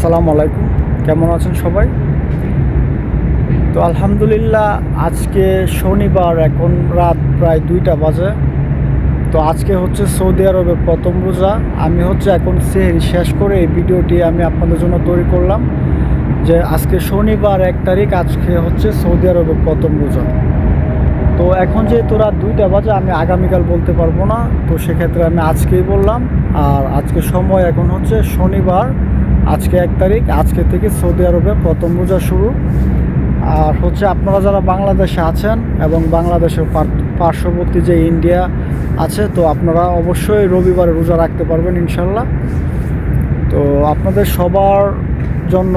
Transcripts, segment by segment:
আসসালামু আলাইকুম। কেমন আছেন সবাই? তো আলহামদুলিল্লাহ, আজকে শনিবার, এখন রাত প্রায় দুইটা বাজে। তো আজকে হচ্ছে সৌদি আরবের প্রথম রোজা। আমি হচ্ছে এখন সেহরি শেষ করে এই ভিডিওটি আমি আপনাদের জন্য তৈরি করলাম যে আজকে শনিবার এক তারিখ, আজকে হচ্ছে সৌদি আরবের প্রথম রোজা। তো এখন যেহেতু রাত দুইটা বাজে, আমি আগামীকাল বলতে পারব না। তো সেক্ষেত্রে আমি আজকেই বললাম। আর আজকে সময় এখন হচ্ছে শনিবার আজকে এক তারিখ, আজকে থেকে সৌদি আরবে প্রথম রোজা শুরু। আর হচ্ছে আপনারা যারা বাংলাদেশে আছেন এবং বাংলাদেশের পার্শ্ববর্তী যে ইন্ডিয়া আছে, তো আপনারা অবশ্যই রবিবারে রোজা রাখতে পারবেন ইনশাল্লাহ। তো আপনাদের সবার জন্য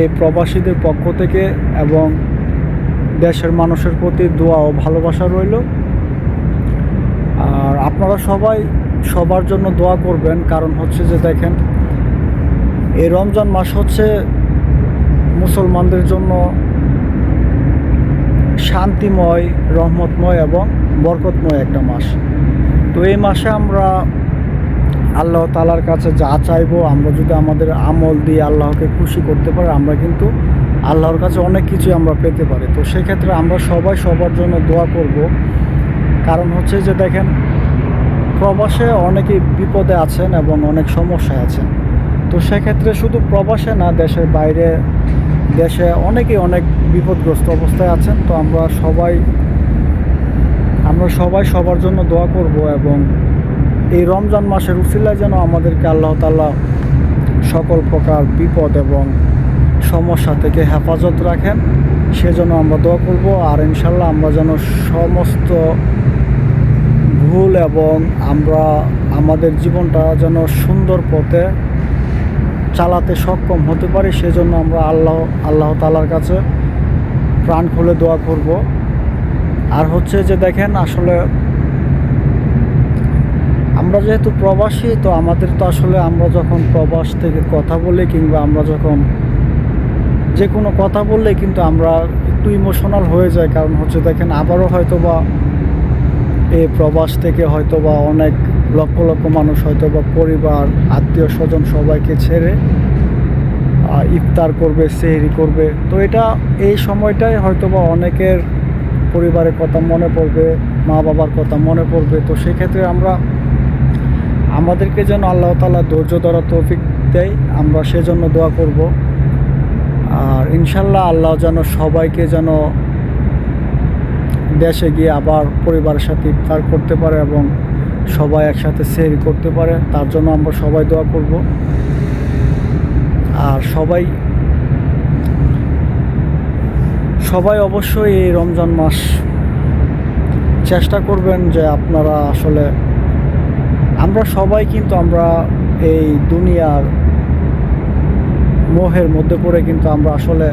এই প্রবাসীদের পক্ষ থেকে এবং দেশের মানুষের প্রতি দোয়া ও ভালোবাসা রইল। আর আপনারা সবাই সবার জন্য দোয়া করবেন, কারণ হচ্ছে যে দেখেন এই রমজান মাস হচ্ছে মুসলমানদের জন্য শান্তিময়, রহমতময় এবং বরকতময় একটা মাস। তো এই মাসে আমরা আল্লাহ তালার কাছে যা চাইব, আমরা যদি আমাদের আমল দিয়ে আল্লাহকে খুশি করতে পারি, আমরা কিন্তু আল্লাহর কাছে অনেক কিছু আমরা পেতে পারি। তো সেক্ষেত্রে আমরা সবাই সবার জন্য দোয়া করব। কারণ হচ্ছে যে দেখেন, প্রবাসে অনেকেই বিপদে আছেন এবং অনেক সমস্যায় আছেন। তো সেক্ষেত্রে শুধু প্রবাসে না, দেশের বাইরে, দেশে অনেকেই অনেক বিপদগ্রস্ত অবস্থায় আছেন। তো আমরা সবাই আমরা সবাই সবার জন্য দোয়া করব এবং এই রমজান মাসের উসিলায় যেন আমাদেরকে আল্লাহ তাআলা সকল প্রকার বিপদ এবং সমস্যা থেকে হেফাজত রাখেন, সেজন্য আমরা দোয়া করব। আর ইনশাল্লাহ আমরা যেন সমস্ত ভুল এবং আমরা, আমাদের জীবনটা যেন সুন্দর পথে চালাতে সক্ষম হতে পারি, সেজন্য আমরা আল্লাহ আল্লাহ তালার কাছে প্রাণ খুলে দোয়া করব। আর হচ্ছে যে দেখেন, আসলে আমরা যেহেতু প্রবাসী, তো আমাদের তো আসলে আমরা যখন প্রবাস থেকে কথা বলি কিংবা আমরা যখন যে কোনো কথা বললে কিন্তু আমরা একটু ইমোশনাল হয়ে যায় কারণ হচ্ছে দেখেন, আবারও হয়তো বা এই প্রবাস থেকে হয়তো বা অনেক লক্ষ লক্ষ মানুষ হয়তো বা পরিবার, আত্মীয় স্বজন সবাইকে ছেড়ে ইফতার করবে, সেহরি করবে। তো এটা এই সময়টাই হয়তো বা অনেকের পরিবারের কথা মনে পড়বে মা বাবার কথা মনে পড়বে। তো সেক্ষেত্রে আমরা, আমাদেরকে যেন আল্লাহ তালা ধৈর্য ধরা তৌফিক দেয়, আমরা সেজন্য দোয়া করব। আর ইনশাল্লাহ আল্লাহ যেন সবাইকে যেন দেশে গিয়ে আবার পরিবারের সাথে ইফতার করতে পারে এবং সবাই একসাথে সেরি করতে পারে, তার জন্য আমরা সবাই দোয়া করব। আর সবাই সবাই অবশ্যই এই রমজান মাস চেষ্টা করবেন যে আপনারা আসলে, আমরা সবাই কিন্তু আমরা এই দুনিয়ার মোহের মধ্যে পড়ে কিন্তু আমরা আসলে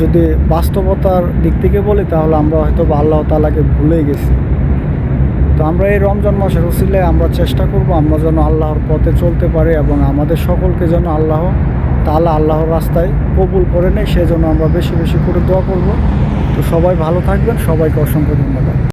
যদি বাস্তবতার দিক থেকে বলি তাহলে আমরা হয়তো আল্লাহ তালাকে ভুলেই গেছি। তো আমরা এই রমজান মাসের ওসিলে আমরা চেষ্টা করব আমরা যেন আল্লাহর পথে চলতে পারি এবং আমাদের সকলকে যেন আল্লাহ তাহলে আল্লাহর রাস্তায় কবুল করে নেই সেজন্য আমরা বেশি বেশি করে দোয়া করব। তো সবাই ভালো থাকবেন, সবাইকে অসংখ্য ধন্যবাদ।